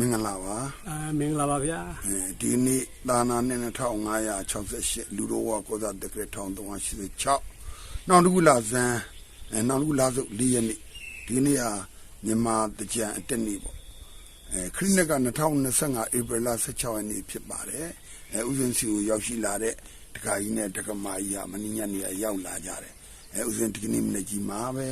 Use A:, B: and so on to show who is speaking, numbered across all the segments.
A: မင်္ဂလာပါ
B: အာမင်္ဂလာပါဗျာ
A: ဒီနေ့ဒါနာနဲ့2568လူတော်ဝကောသတက္ကရ1386နောက်တစ်ခုလာဇန်နောက်တစ်ခုလာစုပ်၄ရက်နေ့ဒီနေ့ဟာမြန်မာတကြံအတက်နေ့ပေါ့အဲခရစ်နှစ်က2025ဧပြီလ16ရက်နေ့ဖြစ်ပါတယ်အဲဥစဉ်စီကိုရောက်ရှိလာတဲ့တခါကြီးနဲ့တက္ကမကြီးဟာမင်းညနေရောက်လာကြတယ်အဲဥစဉ်ဒီနေ့မနေ့ကြီးမှာပဲ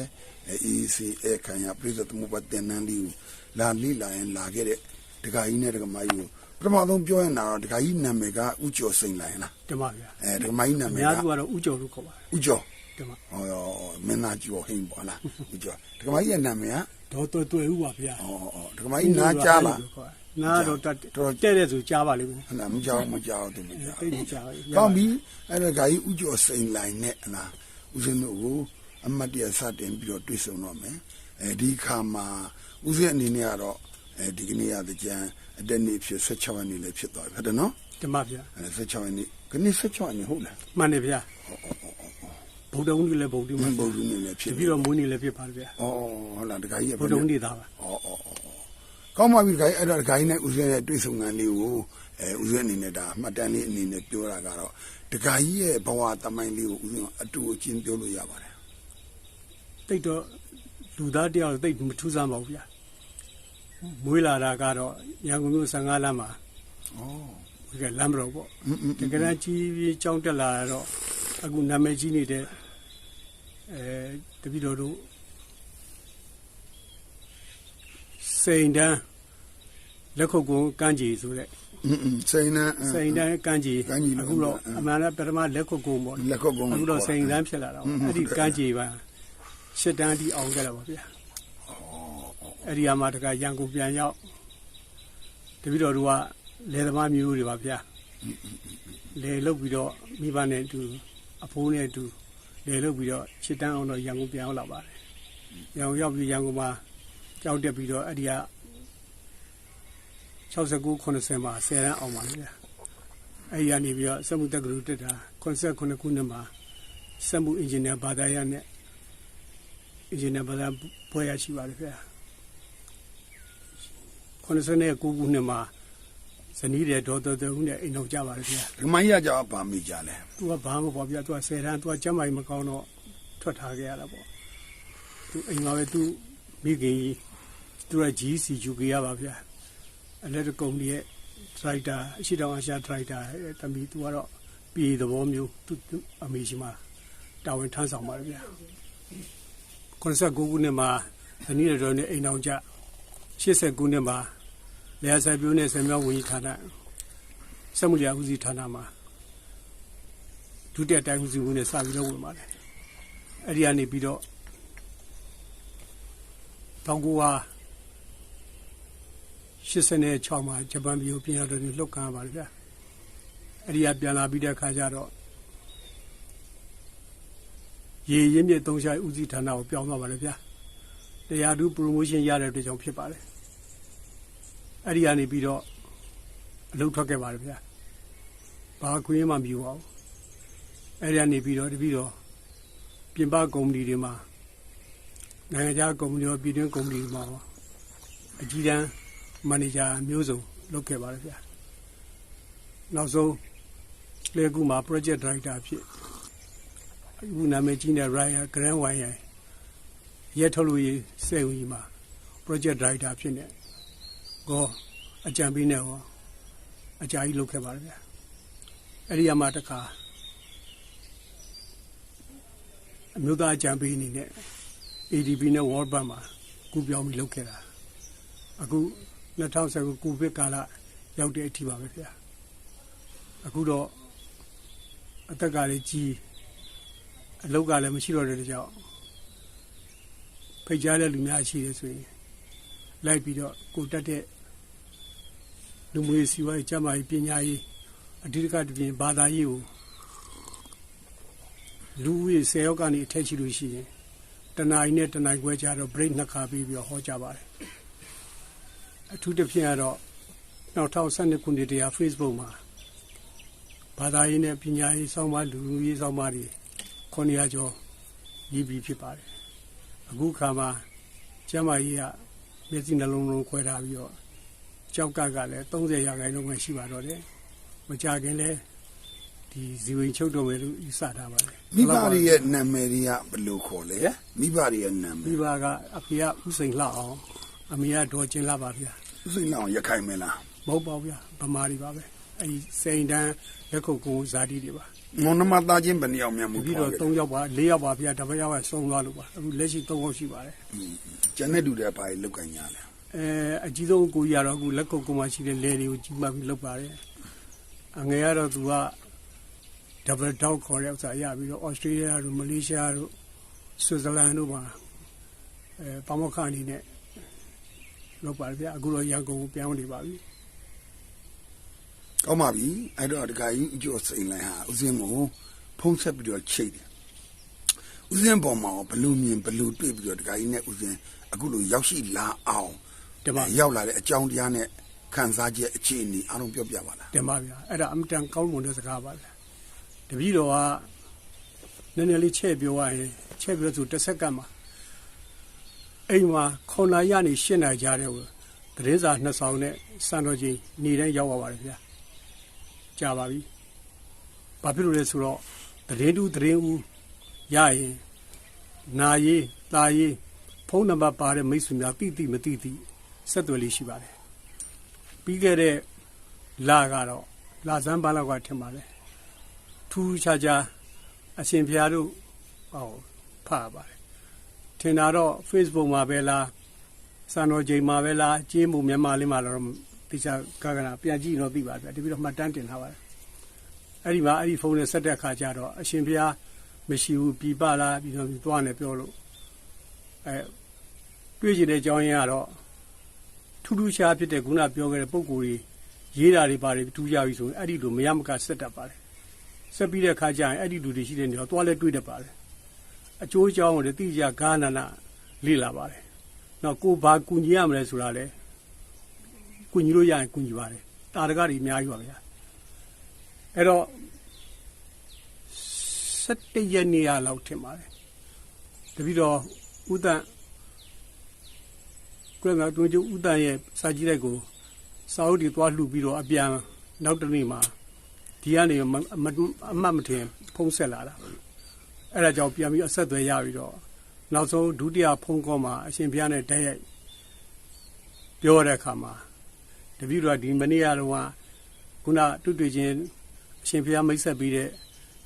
A: ECA ခံရပြည်သူ့မှုပတ်တင်နန်းလေးကိုလာလိလာရင်လာခဲ့တဲ့ တခါကြီးနဲ့တက္ကမကြီးကိုပထမဆုံးပြောရင်တော့တခါကြီးနာမည်ကဥကျော်စိန်လိုင်လား
B: တမဗျာ
A: အဲတက္ကမကြီးနာ
B: အ
A: မည်
B: များ
A: က
B: စုကတော့ဥကျော်လို့ခေါ်ပါတယ်
A: ဥကျော်
B: တမ
A: ဟောမင်းသားကျော်ဟိန်ပေါ့လားဥကျော်တက္ကမကြီးရဲ့နာမည်က
B: ဒေါ်တော်တွေ့ဥပါဗျာ
A: ဟောဟောတက္ကမကြီးနားကြားလား
B: နားတော့တက်
A: တော်
B: တဲ့တဲ့ဆိုကြားပါလိမ့်မယ်
A: ဟလာမကြောက်မကြောက်သူမကြောက်
B: တိတ်မကြားဘူး
A: ကောင်းပြီအဲ့ဒါခါကြီးဥကျော်စိန်လိုင်နဲ့ဟလာဦးဇင်းတို့ကိုအမတ်တရစတင်ပြီးတော့တွေ့ဆုံတော့မယ်အဲဒီခါမှာဦးဇင်းအနေနဲ့ကတော့ အဲဒီကနေ့ရတဲ့ကြံအတက်နေ့ဖြစ်16ရက်နေ့လည်းဖြစ်သွားပြီဟုတ်တယ်နော်
B: တမဗျာ
A: အဲ16ရက်နေ့ခဏ16ရက်နေ့ဟုတ်လား
B: မှန်တယ်ဗျာဗုဒ္ဓဦးနေ့လည်းဗုဒ္ဓ
A: မ
B: မှာ
A: ဘုံလူနေလည်းဖြစ်
B: တ
A: ပြီ
B: ပြီးတော့မွေးနေ့လည်းဖြစ်ပါတယ်ဗျာ
A: ဩဟုတ်လားတခါကြီး
B: ဗုဒ္ဓဦးနေ့သားပါ
A: ဩဩကောင်းပါပြီခိုင်အဲ့တော့ခိုင်နဲ့ဦးဇင်းရဲ့တွေ့ဆုံခံလေးကိုအဲဦးဇင်းအနေနဲ့ဒါအမှတ်တမ်းလေးအနေနဲ့ပြောတာကတော့တခါကြီးရဲ့ဘဝတမိုင်းလေးကိုဦးဇင်းအတူအချင်းပြောလို့ရပါတယ်
B: တိတ်တော့လူသားတယောက်တိတ်မထူးဆန်းပါဘူးဗျာ မွေးလာတာကတော့ရန်ကုန်မြို့15လမ်းမှာ
A: ဩ
B: ဒီကလမ်းမတော်ပေါ့တကယ်တမ်းကြီးကြီးကြောင်းတက်လာတော့အခုနာမည်ကြီးနေတဲ့အဲတပိတော်တို့စိန်တန်းလက်ခုပ်ကွန်ကန်းကြီးဆိုတဲ့
A: စိန်တန်း
B: စိန်တန်းကန်းကြီးအခုတော့
A: အ
B: မှန်တော့ပထမလက်ခုပ်ကွန်ပေါ့
A: လက်ခုပ်ကွန်
B: အခုတော့စိန်တန်းဖြစ်လာတော့အဲ့ဒီကန်းကြီးပါရှစ်တန်းအထိအောင်ကြတာပါဗျာ အဲ့ဒီအမှာတကရန်ကုန်ပြန်ရောက်တပည့်တော်တို့ကလယ်သမားမျိုးတွေပါဗျာလေလုတ်ပြီးတော့မိဘနဲ့အတူအဖိုးနဲ့အတူလေလုတ်ပြီးတော့ချစ်တန်းအောင်တော့ရန်ကုန်ပြန်ရောက်လာပါတယ်။ရန်ကုန်ရောက်ပြီးရန်ကုန်မှာကြောက်တက်ပြီးတော့အဲ့ဒီက69 90မှာ10ရန်အောင်ပါလေဗျာ။အဲ့ဒီကနေပြီးတော့စက်မှုတက္ကသိုလ်တက်တာ89ခုနှစ်မှာစက်မှုအင်ဂျင်နီယာဘာသာရပ်နဲ့အင်ဂျင်နီယာဘာသာဘွဲရရှိပါတယ်ဗျာ။ 89ခုနှစ်မှာဇနီးတဲ့ဒေါ်တော်တော်ဦးနဲ့အိမ်တော်ကြပါတယ်ဗျာ။
A: ဒီမိုင်းရကြပါမိကြလဲ
B: သူကဘာမှမပေါ့ဗျာသူက10တန်းသူကကျမ်းမာရေးမကောင်းတော့ထွက်ထားခဲ့ရတာပေါ့သူအိမ်မှာပဲသူမိခင်ကြီးသူက GC UK ရပါဗျာအလက်တကုမ္ပဏီရဲ့ဒရိုက်တာအရှိတောင်အရှာဒရိုက်တာရဲ့တမီသူကတော့ပြည်သဘောမျိုးသူသူအမေရှိမှာတာဝန်ထမ်းဆောင်ပါတယ်ဗျာ89ခုနှစ်မှာဇနီးတော်နဲ့အိမ်အောင်ကြ80ခုနှစ်မှာ လျာဆိုင်ပြိုးနဲ့ဆယ်မြောင်းဝန်ကြီးဌာနစက်မှုလျာဦးစီးဌာနမှာဒုတိယတိုင်းဦးစီးမှုနဲ့စပြီးတော့ဝင်ပါတယ်အဲ့ဒီကနေပြီးတော့တောင်ကိုဟာ86မှာဂျပန်ပြည်ကိုပြန်ရတော့လှုပ်ခါရပါတယ်ဗျာအဲ့ဒီကပြန်လာပြီးတဲ့အခါကျတော့ရေရင်းမြစ်သုံးချိုင်းဦးစီးဌာနကိုပြောင်းသွားပါတယ်ဗျာတရားသူ promotion ရတဲ့အတွက်ကြောင့်ဖြစ်ပါတယ် အဲ့ဒီကနေပြီးတော့အလုပ်ထွက်ခဲ့ပါတယ်ဗျာဘာခွင့်မှမယူပါဘူးအဲ့ဒီကနေပြီးတော့တပြီးတော့ပြင်ပကုမ္ပဏီတွေမှာနိုင်ငံခြားကုမ္ပဏီရောပြည်တွင်းကုမ္ပဏီတွေမှာရောအကြီးတန်းမန်နေဂျာမျိုးစုံလုပ်ခဲ့ပါတယ်ဗျာနောက်ဆုံးလေကူမှာ project director ဖြစ်အခုနာမည်ကြီးတဲ့ Ryan Grand Wine ရဲထုတ်လို့ရေးစေဦးကြီးမှာ project director ဖြစ်နေ ကောအကြံပေးနေရောအကြာကြီးလုပ်ခဲ့ပါတယ်ဗျာအဲ့ဒီအမှာတခါအမျိုးသားအကြံပေးအနေနဲ့ ADB နဲ့ World Bank မှာကူပြောင်းပြီးလုပ်ခဲ့တာအခု2019ကိုဗစ်ကာလရောက်တဲ့အထိပါပဲဗျာအခုတော့အသက်ကလည်းကြီးအလောက်ကလည်းမရှိတော့တဲ့ကြောင့်ဖိတ်ကြားတဲ့လူများရှိတယ်ဆိုရင်လိုက်ပြီးတော့ကိုတက်တဲ့ လူမျိုးရေးစီဝါရေးကျန်းမာရေးပညာရေးအဓိကတပြင်ဘာသာရေးကိုလူဦးရေ10ယောက်ကနေအထက်ရှိလို့ရှိရင်တနင်္လာရီနဲ့တနင်္ဂနွေကြတော့ break နှစ်ခါပြီးပြီးတော့ဟောကြပါတယ်အထူးသဖြင့်ကတော့2012ခုနှစ်တည်းက Facebook မှာဘာသာရေးနဲ့ပညာရေးစောင့်မလူလူရေးစောင့်မတွေ900ကျော်ရေးပြီးဖြစ်ပါတယ်အခုခါမှာကျမ်းမာရေးကမျက်စိနှလုံးလုံးခွဲထားပြီးတော့ ကြောက်ကကလည်း30ရာခိုင်နှုန်းပဲရှိပါတော့တယ်မကြခင်လဲဒီဇီဝင်ချုပ်တော်မယ်လို့ယူဆထားပါတယ်
A: မိဘတွေရဲ့နာမည်တွေကဘယ်လိုခေါ်လဲ
B: ဟမ်
A: မိဘတွေရဲ့နာမ
B: မိ
A: ည်
B: ဘကအဖေကဥစိန်လှအောင်အမေကဒေါ်ကျင်လှပါဗျာ
A: ဥစိန်လောင်ရခိုင်မလား
B: မဟုတ်ပါဘူးဗျာဗမာတွေပါပဲအဲဒီစိန်တန်းလက်ခုပ်ကုန်းဇာတိတွေပါ
A: ငုံနမသားချင်းဘယ်နှစ်ယောက်များမူ
B: ပြီး
A: ဖွား
B: တော့
A: ခဲ့
B: 3ယောက်ပါ4ယောက်ပါဗျာတပည့်ယောက်ကဆုံးသွားလို့ပါအခုလက်ရှိ3ယောက်ရှိပါတယ်
A: ကျန်တဲ့လူတွေဘာတွေလုတ်ကန်ကြလဲ
B: အဲအကြီးဆုံးကိုကြီးကတော့အခုလက်ခုပ်ကုန်းမှာရှိတဲ့လယ်တွေကိုကြီးမှတ်ပြီးလုပ်ပါတယ်အငယ်ကတော့သူက double dog ခေါ်တဲ့ဥစ္စာရပြီးတော့ Australia တို့ Malaysia တို့ Switzerland တို့မှာအဲပမောက္ခအနေနဲ့လုပ်ပါတယ်ဗျာအခုတော့ရန်ကုန်ကိုပြောင်းနေပါပြီ
A: ကောင်းပါပြီအဲ့တော့တခါကြီးအကျော်စိန်လိုင်းဟာဥစဉ်ကိုဖုံးဆက်ပြီးတော့ချိတ်တယ်ဥစဉ်ပေါ်မှာဘလူးမြင်ဘလူးတွေ့ပြီးတော့တခါကြီးနဲ့ဥစဉ်အခုလိုရောက်ရှိလာအောင်
B: တပါ
A: ရောက်လာတဲ့အကြောင်းတရားနဲ့ခံစားချက်အခြေအနေအားလုံးပြောပြပါလား
B: တင်ပါဗျာအဲ့ဒါအမတန်ကောင်းမွန်တဲ့စကားပါဗျာတပည့်တော်ကနည်းနည်းလေးချဲ့ပြောရရင်ချဲ့ပြောဆိုတစ်စက္ကန့်မှာအိမ်မှာခွန်နာရနေရှင်းနိုင်ကြတဲ့ဟိုသတင်းစာနှစ်ဆောင်နဲ့စံတော်ကြီးနေတိုင်းရောက်ပါပါတယ်ဗျာကြာပါပြီဘာဖြစ်လို့လဲဆိုတော့သတင်းတူသတင်းဦးရရင်နာရေးတာရေးဖုန်းနံပါတ်ပါတဲ့မိတ်ဆွေများတိတိမတိတိ ဆက်သွယ်လေးရှိပါတယ်ပြီးခဲ့တဲ့လာကတော့လာဇန်ပါလောက်ကထင်ပါလေထူးခြားခြားအရှင်ဖျားတို့ဟောဖတ်ရပါတယ်ထင်တာတော့ Facebook မှာပဲလားစံတော်ချိန်မှာပဲလားကျင်းမှုမြန်မာလေးမှာတော့တိကျကကနာပြန်ကြည့်တော့သိပါဗျာတပြီးတော့မှတ်တမ်းတင်ထားပါတယ်အဲ့ဒီမှာအဲ့ဒီဖုန်းနဲ့ဆက်တဲ့အခါကျတော့အရှင်ဖျားမရှိဘူးပြပလားပြီးတော့သွားနေပြောလို့အဲတွေ့ကြတဲ့အကြောင်းရင်းကတော့ ထူးထူးခြားဖြစ်တဲ့ခုနပြောခဲ့တဲ့ပုံကိုယ်ကြီးရေးတာတွေပါတယ်တူးကြပြီဆိုရင်အဲ့ဒီလိုမရမကဆက်တတ်ပါတယ်ဆက်ပြီးတဲ့အခါကျရင်အဲ့ဒီလူတွေရှိတဲ့နေရာသွားလဲတွေ့တတ်ပါတယ်အကျိုးအကြောင်းကိုလည်းသိကြဂါနာနာလေ့လာပါတယ်နောက်ကိုဘာကူညီရမလဲဆိုတာလဲကူညီလို့ရရင်ကူညီပါတယ်တာရကတွေအများကြီးပါဗျာအဲ့တော့17ရက်နေရလောက်ထင်ပါတယ်တပိတော့ဥဒ္ဒ ကိုယ်ကတွင်ကျဥဒ္ဒရဲ့စာကြည့်တဲ့ကိုစာအုပ်တွေသွားလှူပြီးတော့အပြန်နောက်တစ်နေ့မှာဒီကနေမမအမှတ်မထင်ဖုံးဆက်လာတာအဲ့ဒါကြောင့်ပြန်ပြီးအဆက်အသွယ်ရပြီးတော့နောက်ဆုံးဒုတိယဖုံးကောမှာအရှင်ဘုရားနဲ့တိုက်ရိုက်ပြောတဲ့အခါမှာတပည့်တော်ကဒီမနေ့ကတော့ခုနတွေ့တွေ့ချင်းအရှင်ဘုရားမိတ်ဆက်ပြီးတဲ့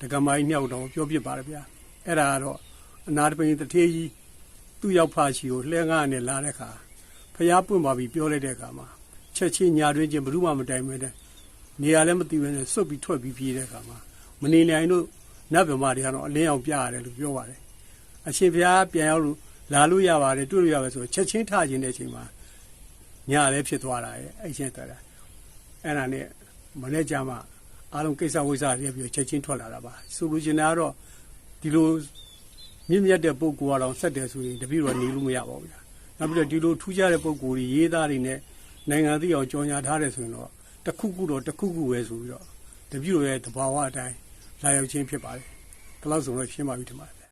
B: ဒကမိုင်းမြောက်တော်ပြောပြပါတယ်ဗျာအဲ့ဒါကတော့အနာတပိန်တထေးကြီးသူ့ရောက်ဖာချီကိုလှဲငါးနဲ့လာတဲ့အခါ ဘုရားပွင့်ပါပြီးပြောလိုက်တဲ့အခါမှာချက်ချင်းညာတွင်းချင်းဘယ်သူမှမတိုင်မဲတဲ့နေရာလည်းမသိဘဲနဲ့စွတ်ပြီးထွက်ပြီးပြေးတဲ့အခါမှာမနေနိုင်လို့နတ်ဗမာတွေကတော့အလင်းအောင်ပြရတယ်လို့ပြောပါတယ်အရှင်ဘုရားပြန်ရောက်လို့လာလို့ရပါတယ်တွေ့လို့ရပါဆိုချက်ချင်းထခြင်းတဲ့အချိန်မှာညာလည်းဖြစ်သွားတာရဲ့အဲ့ချင်းတက်တာအဲ့ဒါနဲ့မနေ့ကျမှအားလုံးကိစ္စဝိစ္စတွေပြီးချက်ချင်းထွက်လာတာပါဆိုလိုချင်တာကတော့ဒီလိုမြင့်မြတ်တဲ့ပုံကူကတော့ဆက်တယ်ဆိုရင်တပည့်တော်နေလို့မရပါဘူးဗျာ နောက်ပြီးတော့ဒီလိုထူးခြားတဲ့ပုံကူတွေရေးသားတွေနဲ့နိုင်ငံသိအောင်ကြော်ညာထားတယ်ဆိုရင်တော့တစ်ခုခုတော့တစ်ခုခုပဲဆိုပြီးတော့တပြည့်ရဲ့တဘာဝအတိုင်းလာရောက်ခြင်းဖြစ်ပါတယ်။ဒါလို့ဆိုတော့ရှင်းပါပြီထင်ပါတယ်